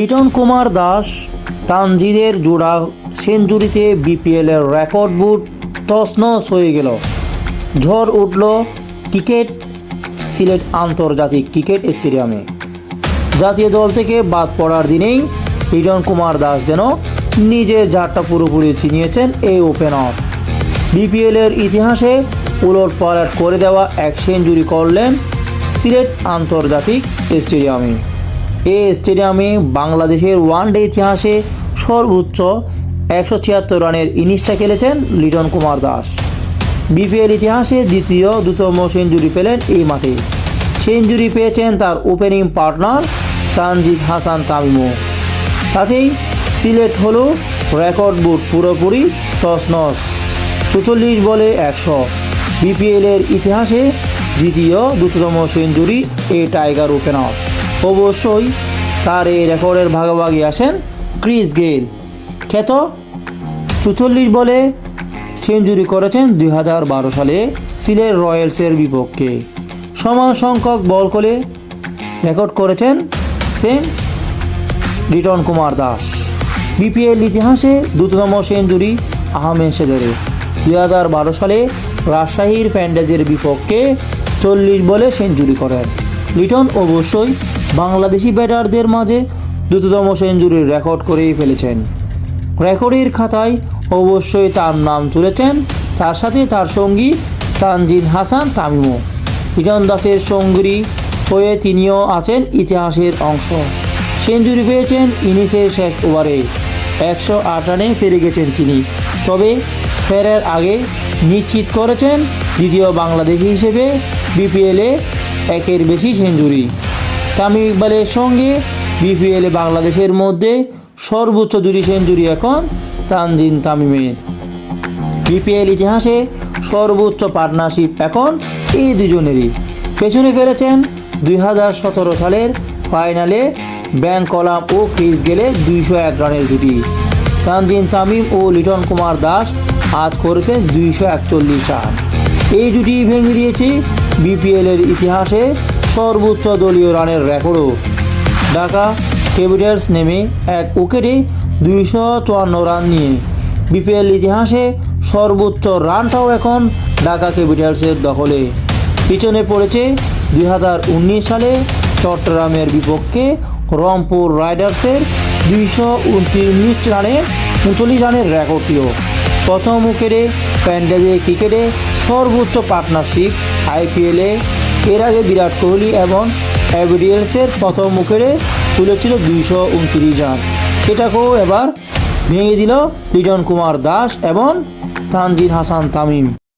লিটন কুমার দাস, তানজিদের জোড়া সেঞ্চুরিতে বিপিএলের রেকর্ড বুট তছনছ হয়ে গেল। ঝড় উঠল ক্রিকেট সিলেট আন্তর্জাতিক ক্রিকেট স্টেডিয়ামে। জাতীয় দল থেকে বাদ পড়ার দিনেই লিটন কুমার দাস যেন নিজের ঝাড়টা পুরোপুরি ছিনিয়েছেন এই ওপেনার। বিপিএলের ইতিহাসে উলট পালট করে দেওয়া এক সেঞ্চুরি করলেন সিলেট আন্তর্জাতিক স্টেডিয়ামে। এই স্টেডিয়ামে বাংলাদেশের ওয়ানডে ইতিহাসে সর্বোচ্চ একশো ছিয়াত্তর রানের ইনিংসটা খেলেছেন লিটন কুমার দাস। বিপিএল ইতিহাসে দ্বিতীয়, দ্রুততম সেঞ্চুরি পেলেন এই মাঠে। সেঞ্চুরি পেয়েছেন তার ওপেনিং পার্টনার তানজিদ হাসান তামিমও। তাতেই সিলেট হলো রেকর্ড বুট পুরোপুরি তছনছ। চুচল্লিশ বলে একশো। বিপিএলের ইতিহাসে দ্বিতীয়, দ্রুততম সেঞ্চুরি এই টাইগার ওপেনার। অবশ্যই তার এই রেকর্ডের ভাগাভাগি আসেন ক্রিস গেল খ্যাত চুচল্লিশ বলে সেঞ্চুরি করেছেন দুই হাজার বারো সালে সিলেট রয়্যালসের বিপক্ষে। সমান সংখ্যক বল করে রেকর্ড করেছেন সেম রিটন কুমার দাস। বিপিএল ইতিহাসে দ্রুততম সেঞ্চুরি আহমেদ সেজারে দুই হাজার বারো সালে রাজশাহীর প্যান্ডেজের বিপক্ষে চল্লিশ বলে সেঞ্চুরি করেন। লিটন অবশ্যই বাংলাদেশি ব্যাটারদের মাঝে দ্রুততম সেঞ্চুরির রেকর্ড করেই ফেলেছেন। রেকর্ডের খাতায় অবশ্যই তার নাম তুলেছেন, তার সাথে তার সঙ্গী তানজিদ হাসান তামিমও। লিটন দাসের সঙ্গী হয়ে তিনিও আছেন ইতিহাসের অংশ। সেঞ্চুরি পেয়েছেন ইনিংসের শেষ ওভারে। একশো আট রানে ফিরে গেছেন তিনি। তবে ফেরার আগে নিশ্চিত করেছেন দ্বিতীয় বাংলাদেশি হিসেবে বিপিএলে একের বেশি সেঞ্চুরি। তামিম ইকবালের সঙ্গে বিপিএলে বাংলাদেশের মধ্যে সর্বোচ্চ দুটি সেঞ্চুরি এখন তানজিন তামিমের। বিপিএল ইতিহাসে সর্বোচ্চ পার্টনারশিপ এখন এই দুজনেরই। পেছনে ফেলেছেন দুই হাজার সতেরো সালের ফাইনালে ব্যাংক কলাম ও ক্রিস গেলে দুইশো এক রানের জুটি। তানজিন তামিম ও লিটন কুমার দাস আজ করেছেন দুইশো একচল্লিশ রান। এই জুটি ভেঙে দিয়েছে বিপিএলের ইতিহাসে সর্বোচ্চ দলীয় রানের রেকর্ডও। ঢাকা ক্যাপিটালস নেমে এক উইকেটে দুইশো চুয়ান্ন রান নিয়ে বিপিএল ইতিহাসে সর্বোচ্চ রানটাও এখন ঢাকা ক্যাপিটালসের দখলে। পিছনে পড়েছে দুই হাজার উনিশ সালে চট্টগ্রামের বিপক্ষে রংপুর রাইডার্সের দুইশো উনত্রিশ রানে উনচল্লিশ রানের রেকর্ডটিও। প্রথম উইকেটে প্যান্ডেজে ক্রিকেটে সর্বোচ্চ পার্টনারশিপ, আইপিএলে এর আগে বিরাট কোহলি এবং অ্যাভিডিয়েলসের প্রথম মুখেরে তুলেছিল দুইশো উনত্রিশ রান। সেটাকেও এবার ভেঙে দিল লিটন কুমার দাস এবং তানজিদ হাসান তামিম।